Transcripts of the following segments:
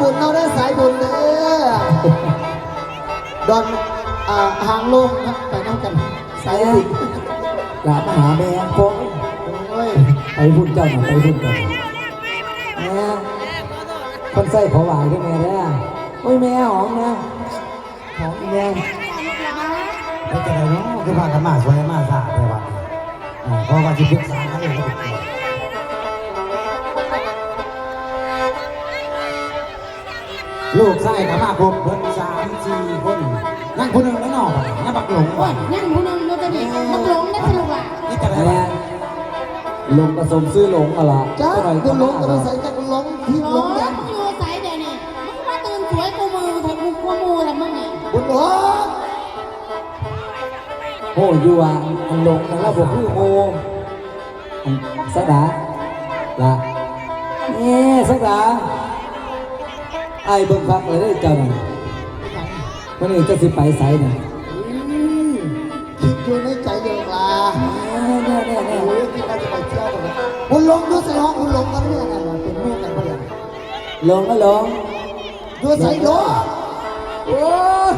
บุญเราได้สายบุญเด้อดอนอ่าหางลงครับไปน้ำกัน สายบุญหลานมาหาแม่พงโอ้ยไปพุ่นเจ้าหน่อยไปพุ่นกันแม่คนใส่ขอหวานด้วยแม่เด้อโอ้ยแม่หอมนะหอมอีแม่แล้วจะได้เนาะคือพากันมาสวยมาสะอาดในวันนี้อ่าเพราะว่าที่ปรึกษากันเองก็ติด ลูกไส้กับมาครบเพิ่นสามสี่คนนั่งคนหนึ่งแล้วเนอกนั่งบักหลงโอ้ยนั่งผู้หนึงดูตัวนี้มันหลงได้สนุกอะนี่จะได้แม่ลงผสมซื้อหลงอะไรจ้าก็หน่อยคุณลงก็กระมาใส่จากลงที่หลลงงแล้ยัวนมึงอยู่ใสเดี๋ยวนี้มึงมาตื่นสวยกูมือเถอะกูกูมูละมึงนี่บุญหลวงโอ้อยู่อะอันลงแล้วบอกคือโมอันสักดาละนี่สักดา ไอ้เบิ่งคักเลยได้อเจ้าหน่อยวันนี้จะสิไปไสน่ะคิดอยู่ในใจเดียวลาแน่แน่แน่โอ้ยคิดว่าจะไปเที่ยวกันเลยบุญหลงดูใส่ห้องบุญหลงกันเนี่ยนะเป็นเมื่อกันปะเนี่ยลงก็ลงดูใส่ลงโอ้ย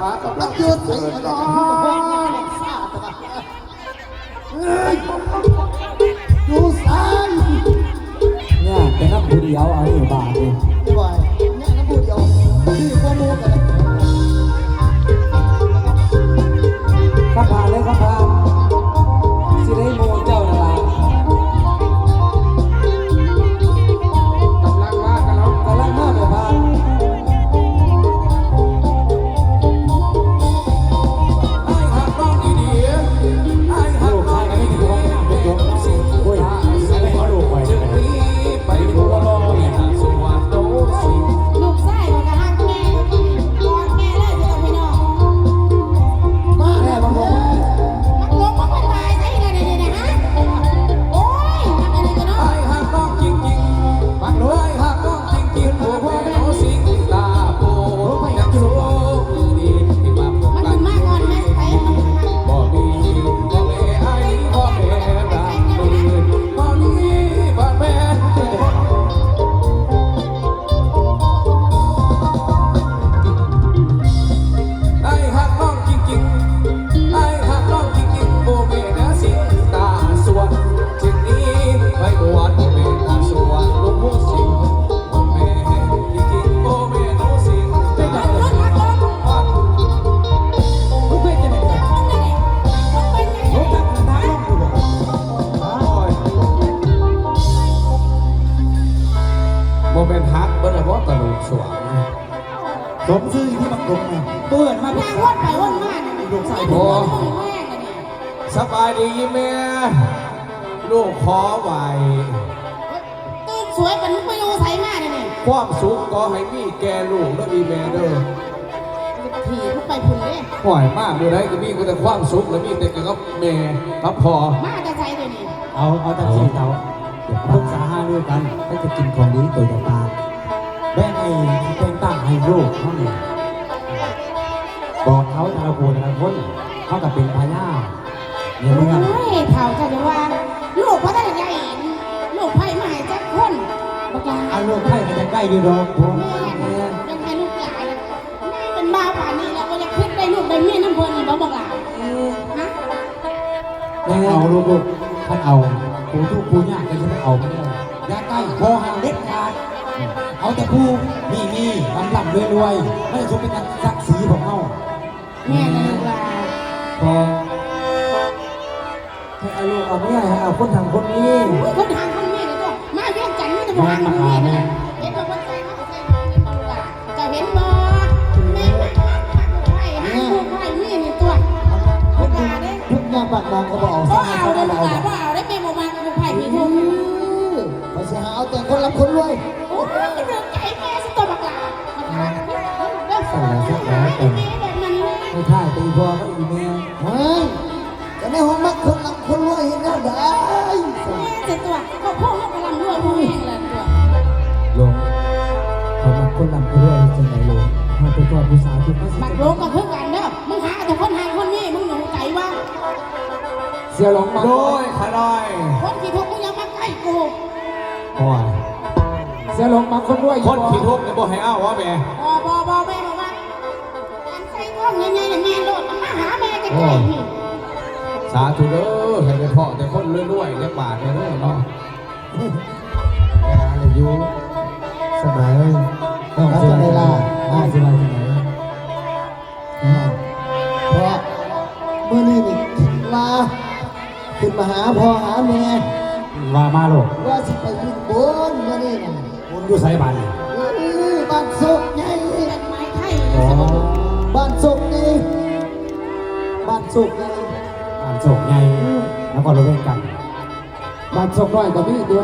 หากับรักดูใส่กันเนาะดูใส่เนี่ยเป็นนักบุญเดียวเอาอยู่บ้านนี่ด้วยเนี่ย นต์ฮักเบิ้ลละบ่ตะลุกสวงสมซื่อที่บักดงเนี่ยเปื้อนมานางวนไปวนมาเนี่ยลูกใส่โอ้โบยแม่กันเนี่ยสบายดีแม่ลูกขอไหวตื่นสวยเป็นไปดูใส่มาเนี่ยความสุขก็ให้มีแกลูกและอีแม่เด้อผีลูกไปพุ่นเลยห่วยมากเมื่อไรก็มีก็แต่ความสุขและมีแต่กับแม่กับพ่อมาจะใส่เดี๋ยวนี้เอาเอาตะกี้เอาเดี๋ยวปรึกษาหารือกันให้จะกินของดีตัวเดียวปาก แบ่งให้เป็นตั้งให้ลูกเขาเนี่ยบอกเขาแต่ละคนแต่ละคนเขากับเป็นพญาเนี่ยมึงอะ โอ้ยเท่าจะจะว่า ลูกพ่อได้ยังไงลูกไผ่มาให้จักคนบักลาเอาลูกไข่มันจะใกล้ดีดอกผมแม่ยังให้ลูกหลานแม่เป็นบ้าป่านนี้แล้วก็จะคิดได้ลูกได้เมียน้ำเพลินอีกบ่บักลาฮะแม่เอาลูกลูกท่านเอาปูทุกปูยากกันจะไม่เอาไม่ได้อยาใกล้คอหังเด็ดขาด เอาแต่ผู้มีมีลำลำรวยรวยๆไม่สมเป็นการศักดิ์ศรีของเขาแม่นะลูกลาพอให้เอาลูกเอาเมียให้เอาคนทางคนนี้คนทางคนเมียเลยก็มาเวียงจันทร์ไม่ได้บอกคนเมียนะเห็นบอกว่าใส่มาใส่มาเป็นบักลาจะเห็นบ่แม่มาไผ่ฮะลูกไผ่เมียนี่ตัวบักลาเด้ทุกงานปากบางก็บอกบ่สร้างเอาเขาเด้ได้ลูกเรา สั่งแล้วสั่งแล้วแบบนั้นเลยให้ท่ายตีพอก็อีเมลเฮ้ยแต่ห้องมักคนรับคนรวยเห็นแล้วได้เจ็ดตัวเขาพ่อเขากำลังด้วยพ่อแม่เลยตัวลงเขามาคนนำไปด้วยจังไหนลงมาไปก่อนผู้สาวทุกคนบักโลก็เพิ่งกันเด้อมึงหาแต่คนหาคนนี้มึงหนูใจว่าเสียหลงมาโดยขาน้อยคนที่ทุกมึงยังมาใกล้กูโอ้ยเสียหลงมาคนด้วยคนขี้ทุกข์เนี่ยบ่ให้เอาวะแม่บอบอบอแม่ หาแม่ใกล้ๆนี่สาธุเด้อให้ได้พ่อแต่คนรวยๆได้บาทเด้อเนาะแม่อะไรอยู่สมัยต้องเจอเวลาอ่าเวลาที่ไหนอ่าเพราะเมื่อนี้นี่คิดว่าขึ้นมาหาพ่อหาแม่ว่ามาโลกว่าสิไปขึ้นบนเมื่อนี้น่ะคุณอยู่ไสบ้านนี่เอ้ยบ้านสุกไงเป็นไม้ไทย บ้านสุก สุกไงบ้านโศกใหญ่แล้วก็ระเวงกันบ้านสุกน้อยก็มีตัว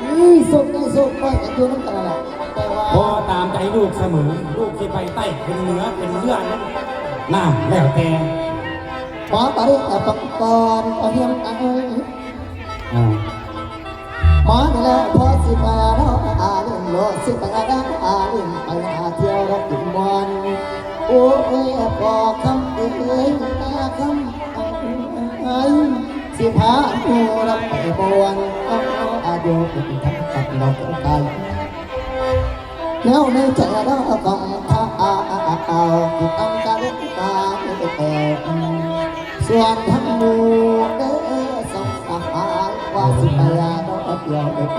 เอ้ยสุกไงสุกน้อยกันอยู่นั่นกันนั่นแหละแต่ว่าพอตามใจลูกเสมอ ลูกที่ไปใต้เป็นเหนือเป็นเรื่องน้ำแล้วแต่หมอปริตปังกรเอาเฮียมเอ้ยอ่าหมอนี่แหละพอสิมาเนาะอาเล่นโลดสิไปอาดังอาเล่นไปหาเที่ยวรักกินบอล โอ้ยพอคำเอ้ยอาคำเอ้สิพาโอ้รักไปบวนเอาอาโยเป็นทั้งกับเราไกลแล้วในใจเรากำท่าอาอาอาเอาที่ตั้งกันตาเอ่ยส่วนทั้งหมู่เด้อสองสหายว่าสิไปยาดอกเดียวเด็ก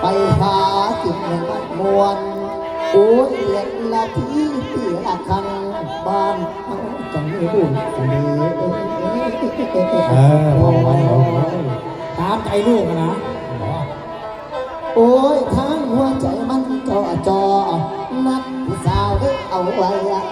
ไปหากินเงินมันมวน โอ้ยเรียนละที่ที่ละคังบ้านเขาจังไม่บุญเสน่เออพอไว้พอไว้ตามใจลูกนะโอ้ยทางหัวใจมันจอจอนักสาวได้เอาไว้อะ